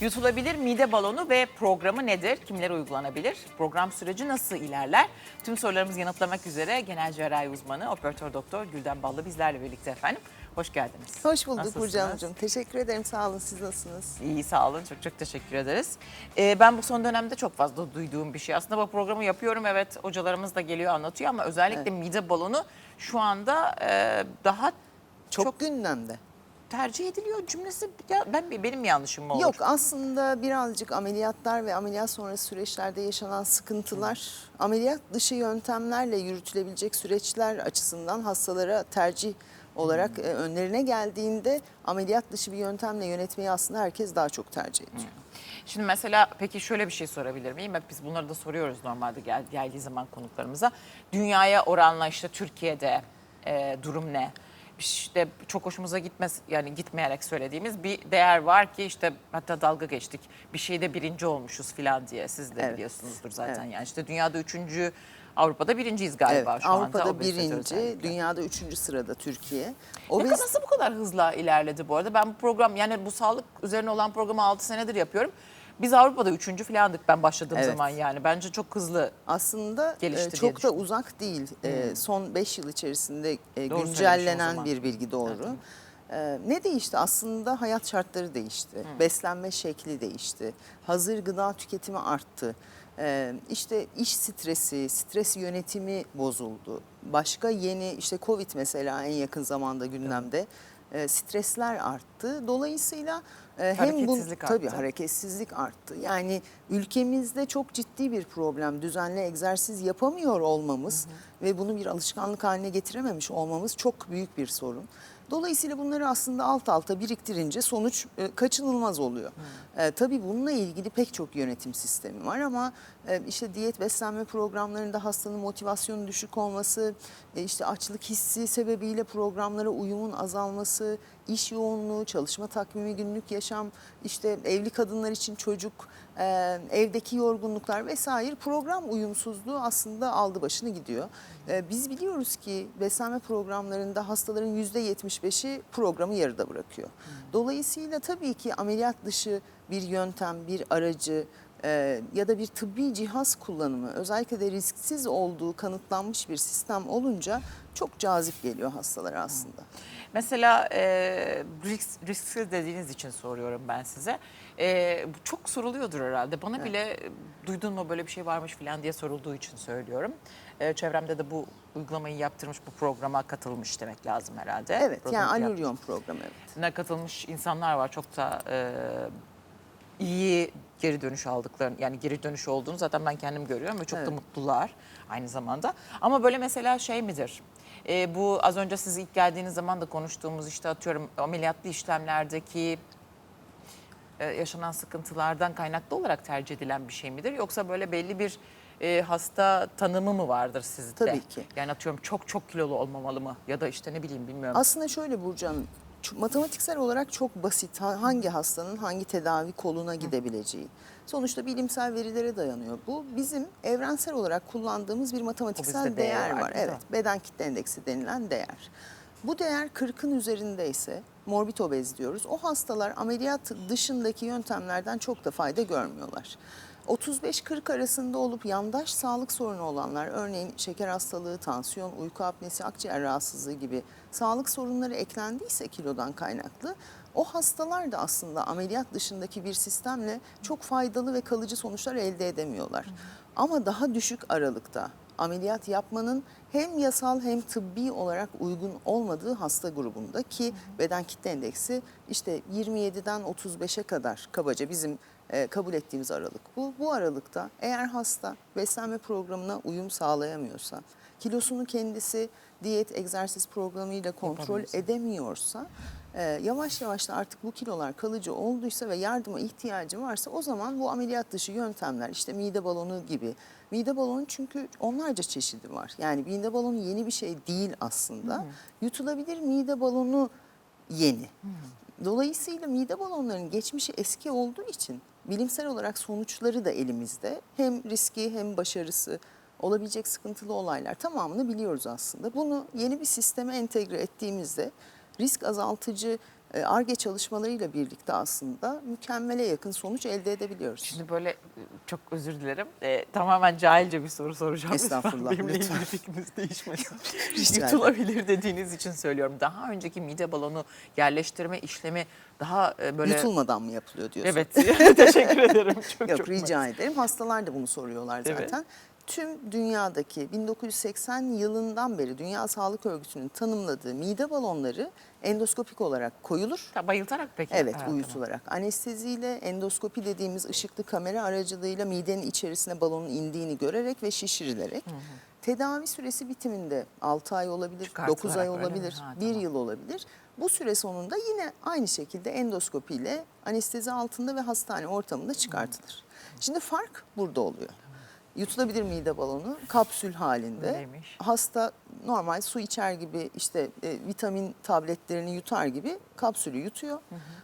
Yutulabilir mide balonu ve programı nedir? Kimlere uygulanabilir? Program süreci nasıl ilerler? Tüm sorularımızı yanıtlamak üzere genel cerrahi uzmanı operatör doktor Gülden Ballı bizlerle birlikte efendim. Hoş geldiniz. Hoş bulduk? Burcu Hanımcığım. Teşekkür ederim. Sağ olun. Siz nasılsınız? İyi sağ olun. Çok çok teşekkür ederiz. Ee, ben bu son dönemde çok fazla duyduğum bir şey. Aslında bu programı yapıyorum. Evet hocalarımız da geliyor anlatıyor ama özellikle mide balonu şu anda e, daha Çok, Çok- gündemde. Tercih ediliyor cümlesi. Ya, ben benim yanlışım mı olur? Yok aslında birazcık ameliyatlar ve ameliyat sonrası süreçlerde yaşanan sıkıntılar ameliyat dışı yöntemlerle yürütülebilecek süreçler açısından hastalara tercih olarak e, önlerine geldiğinde ameliyat dışı bir yöntemle yönetmeyi aslında herkes daha çok tercih ediyor. Şimdi mesela peki şöyle bir şey sorabilir miyim? Hep biz bunları da soruyoruz normalde gel, geldiği zaman konuklarımıza. Dünyaya oranla işte Türkiye'de e, durum ne? İşte çok hoşumuza gitmez yani gitmeyerek söylediğimiz bir değer var ki işte hatta dalga geçtik. Bir şeyde birinci olmuşuz filan diye siz de Evet. biliyorsunuzdur zaten Evet. yani işte dünyada üçüncü Avrupa'da birinciyiz galiba Evet, şu anda. Avrupa'da birinci, dünyada üçüncü sırada Türkiye. Ne Obez- kadar, nasıl bu kadar hızla ilerledi bu arada? Ben bu program yani bu sağlık üzerine olan programı 6 senedir yapıyorum. Biz Avrupa'da üçüncü filandık ben başladığım Evet. zaman yani. Bence çok hızlı. aslında Gelişti e, diye çok da uzak değil. E, son 5 yıl içerisinde e, Doğru o güncellenen zaman. bir bilgi doğru. E, ne değişti? Aslında hayat şartları değişti. Beslenme şekli değişti. Hazır gıda tüketimi arttı. E, işte iş stresi, stres yönetimi bozuldu. Başka yeni işte Covid mesela en yakın zamanda gündemde. E, stresler arttı. Dolayısıyla e, hem bu Hareketsizlik tabii arttı. hareketsizlik arttı. Yani ülkemizde çok ciddi bir problem. Düzenli egzersiz yapamıyor olmamız ve bunu bir alışkanlık haline getirememiş olmamız çok büyük bir sorun. Dolayısıyla bunları aslında alt alta biriktirince sonuç e, kaçınılmaz oluyor. E, tabii bununla ilgili pek çok yönetim sistemi var ama e, işte diyet beslenme programlarında hastanın motivasyonu düşük olması, e, işte açlık hissi sebebiyle programlara uyumun azalması, iş yoğunluğu, çalışma takvimi, günlük yaşam, işte evli kadınlar için çocuk, e, evdeki yorgunluklar vesaire program uyumsuzluğu aslında aldı başını gidiyor. E, biz biliyoruz ki beslenme programlarında hastaların %75'i programı yarıda bırakıyor. Dolayısıyla tabii ki ameliyat dışı bir yöntem, bir aracı e, ya da bir tıbbi cihaz kullanımı özellikle de risksiz olduğu kanıtlanmış bir sistem olunca çok cazip geliyor hastalara aslında. Mesela e, risk, risksiz dediğiniz için soruyorum ben size. E, çok soruluyordur herhalde. Bana bile e, duydun mu böyle bir şey varmış falan diye sorulduğu için söylüyorum. E, çevremde de bu uygulamayı yaptırmış bu programa katılmış demek lazım herhalde. Evet Programı yani alüryon programı evet. ne katılmış insanlar var. Çok da e, iyi geri dönüş aldıklarını yani geri dönüş olduğunu zaten ben kendim görüyorum ve çok da Evet. mutlular aynı zamanda. Ama böyle mesela şey midir? E, bu az önce siz ilk geldiğiniz zaman da konuştuğumuz işte atıyorum ameliyatlı işlemlerdeki e, yaşanan sıkıntılardan kaynaklı olarak tercih edilen bir şey midir? Yoksa böyle belli bir e, hasta tanımı mı vardır sizde? Tabii ki. Yani atıyorum çok çok kilolu olmamalı mı? Ya da işte ne bileyim bilmiyorum. Aslında şöyle Burcu Hanım, matematiksel olarak çok basit ha- hangi hastanın hangi tedavi koluna gidebileceği. Sonuçta bilimsel verilere dayanıyor. Bu bizim evrensel olarak kullandığımız bir matematiksel değeri değer var, var. Evet, beden kitle endeksi denilen değer. Bu değer 40'ın üzerindeyse morbid obez diyoruz. O hastalar ameliyat dışındaki yöntemlerden çok da fayda görmüyorlar. 35-40 arasında olup yandaş sağlık sorunu olanlar, örneğin şeker hastalığı, tansiyon, uyku apnesi, akciğer rahatsızlığı gibi sağlık sorunları eklendiyse kilodan kaynaklı, o hastalar da aslında ameliyat dışındaki bir sistemle çok faydalı ve kalıcı sonuçlar elde edemiyorlar. Ama daha düşük aralıkta ameliyat yapmanın hem yasal hem tıbbi olarak uygun olmadığı hasta grubunda ki beden kitle endeksi işte 27'den 35'e kadar kabaca bizim e, kabul ettiğimiz aralık bu. Bu aralıkta eğer hasta beslenme programına uyum sağlayamıyorsa, kilosunu kendisi diyet egzersiz programıyla kontrol edemiyorsa, e, yavaş yavaş da artık bu kilolar kalıcı olduysa ve yardıma ihtiyacı varsa o zaman bu ameliyat dışı yöntemler işte mide balonu gibi. Mide balonu çünkü onlarca çeşidi var. Yani mide balonu yeni bir şey değil aslında. Yutulabilir mide balonu yeni. Dolayısıyla mide balonlarının geçmişi eski olduğu için bilimsel olarak sonuçları da elimizde. Hem riski hem başarısı olabilecek sıkıntılı olaylar tamamını biliyoruz aslında. Bunu yeni bir sisteme entegre ettiğimizde risk azaltıcı ARGE çalışmalarıyla birlikte aslında mükemmele yakın sonuç elde edebiliyoruz. Şimdi böyle e, çok özür dilerim. E, tamamen cahilce bir soru soracağım. Estağfurullah, benimle lütfen. ilgili fikriniz değişmesin. Yutulabilir dediğiniz için söylüyorum. Daha önceki mide balonu yerleştirme işlemi daha e, böyle... Yutulmadan mı yapılıyor diyorsun? Evet. Teşekkür ederim. Çok Yok çok rica ederim. Hastalar da bunu soruyorlar Evet. Tüm dünyadaki 1980 yılından beri Dünya Sağlık Örgütü'nün tanımladığı mide balonları endoskopik olarak koyulur. Ta- Bayıltarak peki. Evet Ha, uyutularak. Anesteziyle endoskopi dediğimiz ışıklı kamera aracılığıyla midenin içerisine balonun indiğini görerek ve şişirilerek tedavi süresi bitiminde 6 ay olabilir, Çıkartılarak 9 ay olabilir, Ha, 1 tamam. yıl olabilir. Bu süre sonunda yine aynı şekilde endoskopiyle anestezi altında ve hastane ortamında çıkartılır. Şimdi fark burada oluyor. Yutulabilir mide balonu kapsül halinde. Öyleymiş. Hasta normal su içer gibi işte e, vitamin tabletlerini yutar gibi kapsülü yutuyor.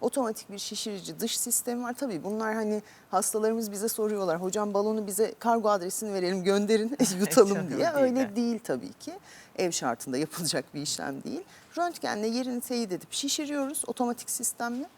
Otomatik bir şişirici dış sistemi var. Tabii bunlar hani hastalarımız bize soruyorlar. Hocam balonu bize kargo adresini verelim gönderin yutalım diye. değil Öyle de. değil tabii ki. Ev şartında yapılacak bir işlem değil. Röntgenle yerini teyit edip şişiriyoruz otomatik sistemle.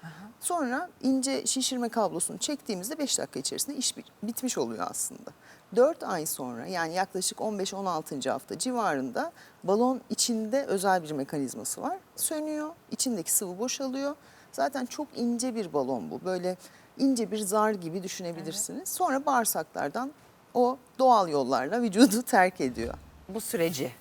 Sonra ince şişirme kablosunu çektiğimizde 5 dakika içerisinde iş bit- bitmiş oluyor aslında. 4 ay sonra yani yaklaşık 15-16. hafta civarında balon içinde özel bir mekanizması var. Sönüyor, içindeki sıvı boşalıyor. Zaten çok ince bir balon bu. Böyle ince bir zar gibi düşünebilirsiniz. Sonra bağırsaklardan o doğal yollarla vücudu terk ediyor. Bu süreci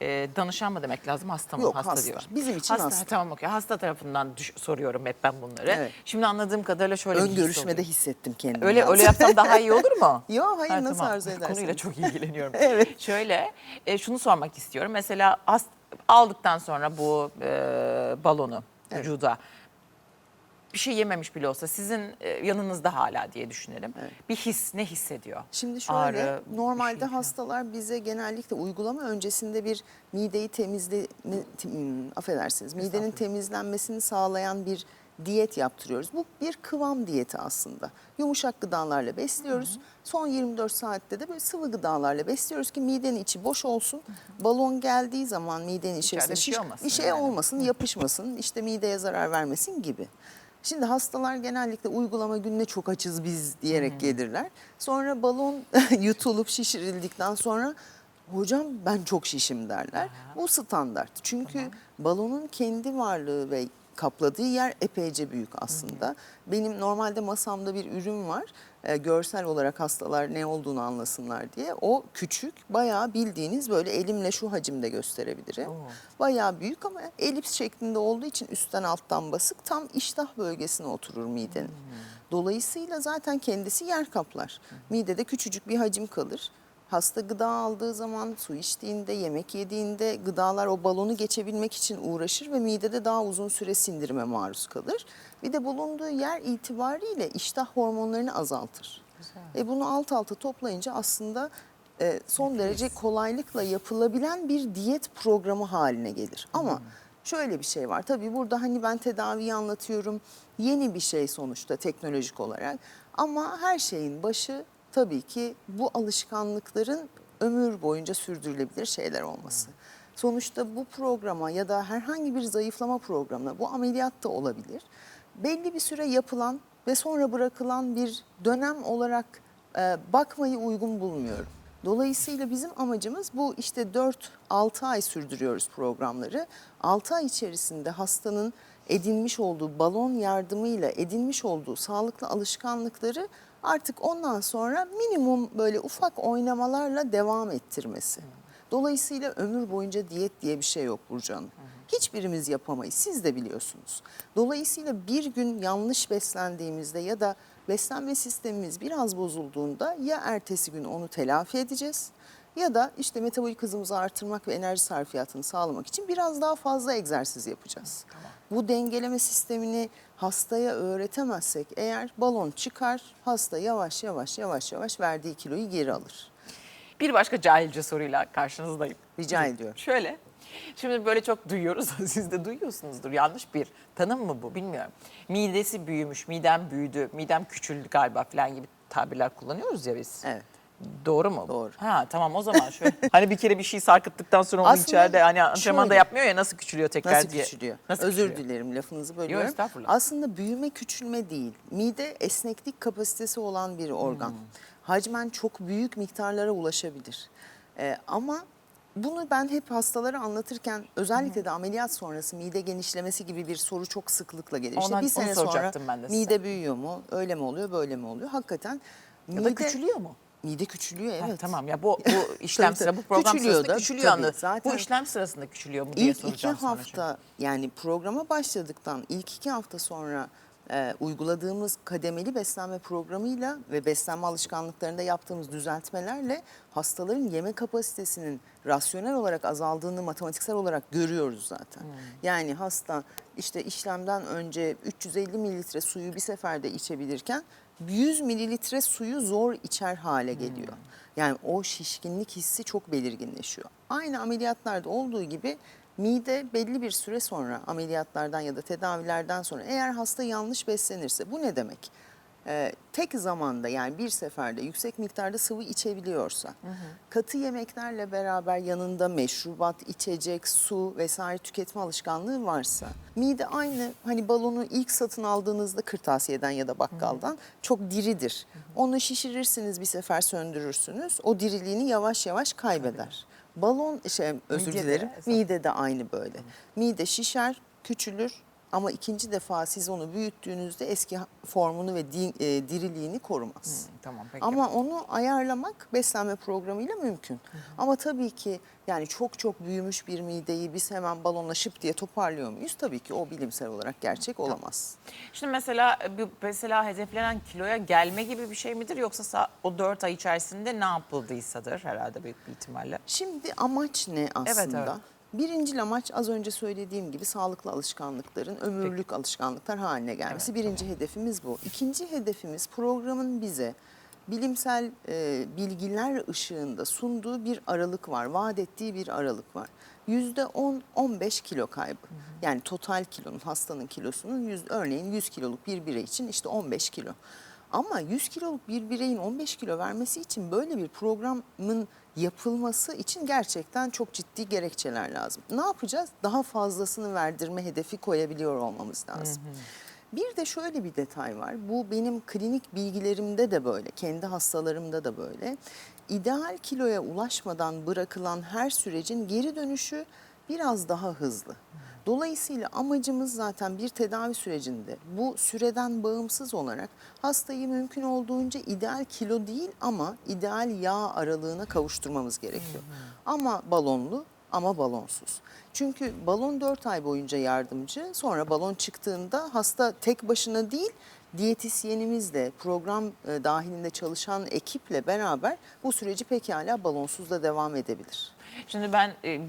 e, danışan mı demek lazım hasta mı? Yok, hasta, hasta. diyor. Bizim için hasta. Tamam okey. Hasta tarafından düş- soruyorum hep ben bunları. Evet. Şimdi anladığım kadarıyla şöyle bir Ön his görüşmede oluyor. hissettim kendimi. Öyle öyle yapsam daha iyi olur mu? Yok hayır Ha, nasıl tamam. arzu edersiniz? Konuyla çok ilgileniyorum. Evet. Şöyle e, şunu sormak istiyorum. Mesela hast- aldıktan sonra bu e, balonu vücuda bir şey yememiş bile olsa sizin e, yanınızda hala diye düşünelim. Bir his ne hissediyor? Şimdi şöyle Ağrı, normalde şey hastalar bize genellikle uygulama öncesinde bir mideyi temizle mi- tim- affedersiniz midenin temizlenmesini sağlayan bir diyet yaptırıyoruz. Bu bir kıvam diyeti aslında. Yumuşak gıdalarla besliyoruz. Son 24 saatte de böyle sıvı gıdalarla besliyoruz ki midenin içi boş olsun. Balon geldiği zaman midenin içerisine bir şey şiş- olmasın bir şey yani. olmasın, yapışmasın, işte mideye zarar vermesin gibi. Şimdi hastalar genellikle uygulama gününe çok açız biz diyerek gelirler. Sonra balon yutulup şişirildikten sonra hocam ben çok şişim derler. Bu standart. Çünkü balonun kendi varlığı ve kapladığı yer epeyce büyük aslında. Benim normalde masamda bir ürün var. Ee, görsel olarak hastalar ne olduğunu anlasınlar diye. O küçük, bayağı bildiğiniz böyle elimle şu hacimde gösterebilirim. Oo. Bayağı büyük ama elips şeklinde olduğu için üstten alttan basık tam iştah bölgesine oturur midenin. Dolayısıyla zaten kendisi yer kaplar. Midede küçücük bir hacim kalır. Hasta gıda aldığı zaman, su içtiğinde, yemek yediğinde gıdalar o balonu geçebilmek için uğraşır ve midede daha uzun süre sindirime maruz kalır. Bir de bulunduğu yer itibariyle iştah hormonlarını azaltır. E bunu alt alta toplayınca aslında e, son derece kolaylıkla yapılabilen bir diyet programı haline gelir. Ama şöyle bir şey var. Tabii burada hani ben tedaviyi anlatıyorum. Yeni bir şey sonuçta teknolojik olarak. Ama her şeyin başı tabii ki bu alışkanlıkların ömür boyunca sürdürülebilir şeyler olması. Sonuçta bu programa ya da herhangi bir zayıflama programına bu ameliyat da olabilir. Belli bir süre yapılan ve sonra bırakılan bir dönem olarak e, bakmayı uygun bulmuyorum. Dolayısıyla bizim amacımız bu işte 4-6 ay sürdürüyoruz programları. 6 ay içerisinde hastanın edinmiş olduğu balon yardımıyla edinmiş olduğu sağlıklı alışkanlıkları artık ondan sonra minimum böyle ufak oynamalarla devam ettirmesi. Dolayısıyla ömür boyunca diyet diye bir şey yok Burcu Hanım. Hiçbirimiz yapamayız. Siz de biliyorsunuz. Dolayısıyla bir gün yanlış beslendiğimizde ya da beslenme sistemimiz biraz bozulduğunda ya ertesi gün onu telafi edeceğiz ya da işte metabolik hızımızı artırmak ve enerji sarfiyatını sağlamak için biraz daha fazla egzersiz yapacağız. Bu dengeleme sistemini hastaya öğretemezsek eğer balon çıkar, hasta yavaş yavaş yavaş yavaş verdiği kiloyu geri alır. Bir başka cahilce soruyla karşınızdayım. Rica ediyorum. Şöyle. Şimdi böyle çok duyuyoruz. Siz de duyuyorsunuzdur. Yanlış bir tanım mı bu bilmiyorum. Midesi büyümüş, midem büyüdü, midem küçüldü galiba falan gibi tabirler kullanıyoruz ya biz. Evet. Doğru mu? Doğru. Ha tamam o zaman şöyle. hani bir kere bir şey sarkıttıktan sonra onu Aslında içeride hani antrenmanda şöyle. yapmıyor ya nasıl küçülüyor tekrar Nasıl diye. küçülüyor? Nasıl Özür küçülüyor? dilerim lafınızı bölüyorum. estağfurullah. Aslında büyüme küçülme değil. Mide esneklik kapasitesi olan bir organ. Hmm. Hacmen çok büyük miktarlara ulaşabilir. Ee, ama bunu ben hep hastalara anlatırken özellikle de ameliyat sonrası mide genişlemesi gibi bir soru çok sıklıkla gelir. İşte Ona- bir onu sene sonra soracaktım ben de size. mide büyüyor mu? Öyle mi oluyor? Böyle mi oluyor? Hakikaten Ya da küçülüyor mu? Mide küçülüyor Ha, evet. tamam ya bu bu işlem Tabii, sıra bu program Küçülüyor sırasında da, küçülüyor tabii. anladım. Zaten Bu işlem sırasında küçülüyor mu diye İlk iki soracağım sonra hafta yani programa başladıktan ilk iki hafta sonra e, uyguladığımız kademeli beslenme programıyla ve beslenme alışkanlıklarında yaptığımız düzeltmelerle hastaların yeme kapasitesinin rasyonel olarak azaldığını matematiksel olarak görüyoruz zaten. Yani hasta işte işlemden önce 350 mililitre suyu bir seferde içebilirken 100 mililitre suyu zor içer hale geliyor. Yani o şişkinlik hissi çok belirginleşiyor. Aynı ameliyatlarda olduğu gibi mide belli bir süre sonra ameliyatlardan ya da tedavilerden sonra eğer hasta yanlış beslenirse bu ne demek? Ee, tek zamanda yani bir seferde yüksek miktarda sıvı içebiliyorsa, katı yemeklerle beraber yanında meşrubat, içecek, su vesaire tüketme alışkanlığı varsa, mide aynı hani balonu ilk satın aldığınızda kırtasiyeden ya da bakkaldan çok diridir. Onu şişirirsiniz bir sefer söndürürsünüz, o diriliğini yavaş yavaş kaybeder. Balon şey özür Midede dilerim. esas. Mide de aynı böyle. Mide şişer, küçülür ama ikinci defa siz onu büyüttüğünüzde eski formunu ve di- e, diriliğini korumaz. Tamam peki. Ama onu ayarlamak beslenme programıyla mümkün. Ama tabii ki yani çok çok büyümüş bir mideyi biz hemen balonla şıp diye toparlıyor muyuz? Tabii ki o bilimsel olarak gerçek olamaz. Şimdi mesela bu mesela hedeflenen kiloya gelme gibi bir şey midir yoksa sa- o 4 ay içerisinde ne yapıldıysadır herhalde büyük bir ihtimalle. Şimdi amaç ne aslında? evet. Birincil amaç az önce söylediğim gibi sağlıklı alışkanlıkların ömürlük alışkanlıklar haline gelmesi. Birinci hedefimiz bu. İkinci hedefimiz programın bize bilimsel e, bilgiler ışığında sunduğu bir aralık var. Vaat ettiği bir aralık var. Yüzde 10-15 kilo kaybı. Yani total kilonun, hastanın kilosunun yüz, örneğin 100 kiloluk bir birey için işte 15 kilo. Ama 100 kiloluk bir bireyin 15 kilo vermesi için böyle bir programın yapılması için gerçekten çok ciddi gerekçeler lazım. Ne yapacağız? Daha fazlasını verdirme hedefi koyabiliyor olmamız lazım. Bir de şöyle bir detay var. Bu benim klinik bilgilerimde de böyle, kendi hastalarımda da böyle. İdeal kiloya ulaşmadan bırakılan her sürecin geri dönüşü biraz daha hızlı. Dolayısıyla amacımız zaten bir tedavi sürecinde bu süreden bağımsız olarak hastayı mümkün olduğunca ideal kilo değil ama ideal yağ aralığına kavuşturmamız gerekiyor. Ama balonlu ama balonsuz. Çünkü balon 4 ay boyunca yardımcı. Sonra balon çıktığında hasta tek başına değil diyetisyenimizle program e, dahilinde çalışan ekiple beraber bu süreci pekala balonsuz da devam edebilir. Şimdi ben e,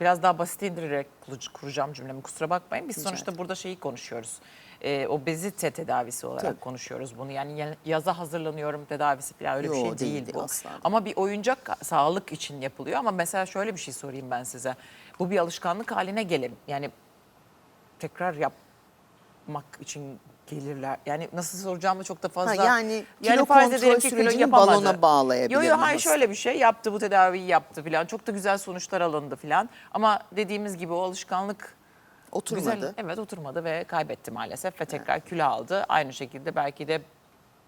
biraz daha basit indirerek kur- kuracağım cümlemi kusura bakmayın. Biz Rica sonuçta ederim. burada şeyi konuşuyoruz. E, obezite tedavisi olarak Tabii. konuşuyoruz bunu. Yani ya- yaza hazırlanıyorum tedavisi falan öyle bir Yo, şey değil, değil, bu. asla. Ama bir oyuncak sağlık için yapılıyor. Ama mesela şöyle bir şey sorayım ben size. Bu bir alışkanlık haline gelelim. Yani tekrar yapmak için gelirler. Yani nasıl soracağımı çok da fazla... Ha, yani kilo farz kontrol ki kilo yapamadı. balona bağlayabilir Yok yok hayır şöyle bir şey yaptı bu tedaviyi yaptı falan. Çok da güzel sonuçlar alındı falan. Ama dediğimiz gibi o alışkanlık Oturmadı. Güzel, evet oturmadı ve kaybetti maalesef ve tekrar kilo aldı. Aynı şekilde belki de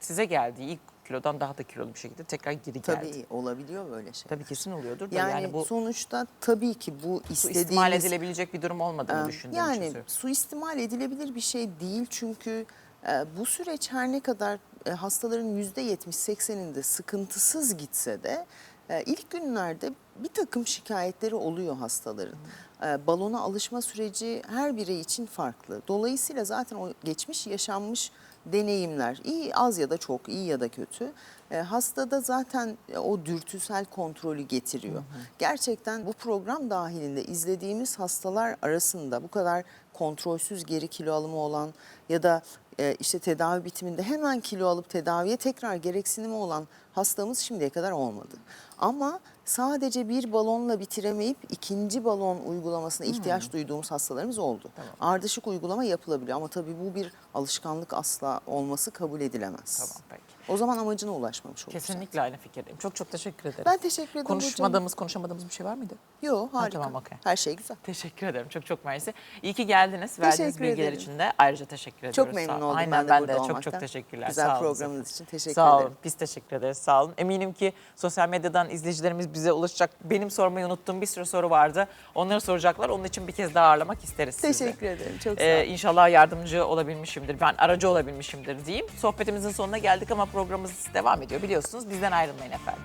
size geldiği ilk kilodan daha da kilolu bir şekilde tekrar geri geldi. Tabii olabiliyor böyle şey. Tabii kesin oluyordur. da Yani, yani bu sonuçta tabii ki bu istediğimiz... suistimal edilebilecek bir durum olmadığını Ee, düşündüğüm için Yani suistimal edilebilir bir şey değil çünkü e, bu süreç her ne kadar e, hastaların yüzde 70-80'inde sıkıntısız gitse de e, ilk günlerde bir takım şikayetleri oluyor hastaların. E, Balona alışma süreci her birey için farklı. Dolayısıyla zaten o geçmiş yaşanmış deneyimler iyi az ya da çok iyi ya da kötü e, hastada zaten e, o dürtüsel kontrolü getiriyor. Gerçekten bu program dahilinde izlediğimiz hastalar arasında bu kadar kontrolsüz geri kilo alımı olan ya da e, işte tedavi bitiminde hemen kilo alıp tedaviye tekrar gereksinimi olan hastamız şimdiye kadar olmadı. Ama sadece bir balonla bitiremeyip ikinci balon uygulamasına ihtiyaç duyduğumuz hastalarımız oldu. Ardışık uygulama yapılabiliyor ama tabii bu bir alışkanlık asla olması kabul edilemez. Tamam peki. O zaman amacına ulaşmamış oluruz. Kesinlikle aynı fikirdeyim. Çok çok teşekkür ederim. Ben teşekkür ederim. Konuşmadığımız, konuşamadığımız bir şey var mıydı? Yok harika. tamam, okey. Her şey güzel. Teşekkür ederim. Çok çok mersi. İyi ki geldiniz. Verdiğiniz Teşekkür bilgiler ederim. için de ayrıca teşekkür ediyoruz. Çok Sağ memnun olun. oldum Aynen ben de ben burada de çok olmaktan. çok teşekkürler. Güzel Sağ olun. programınız için teşekkür Sağ ederim. olun. Biz teşekkür ederiz. Sağ olun. Eminim ki sosyal medyadan izleyicilerimiz bize ulaşacak. Benim sormayı unuttuğum bir sürü soru vardı. Onları soracaklar. Onun için bir kez daha ağırlamak isteriz sizi. Teşekkür ederim. Çok sağ Ee, olun. inşallah yardımcı olabilmişimdir. Ben aracı olabilmişimdir diyeyim. Sohbetimizin sonuna geldik ama programımız devam ediyor biliyorsunuz. Bizden ayrılmayın efendim.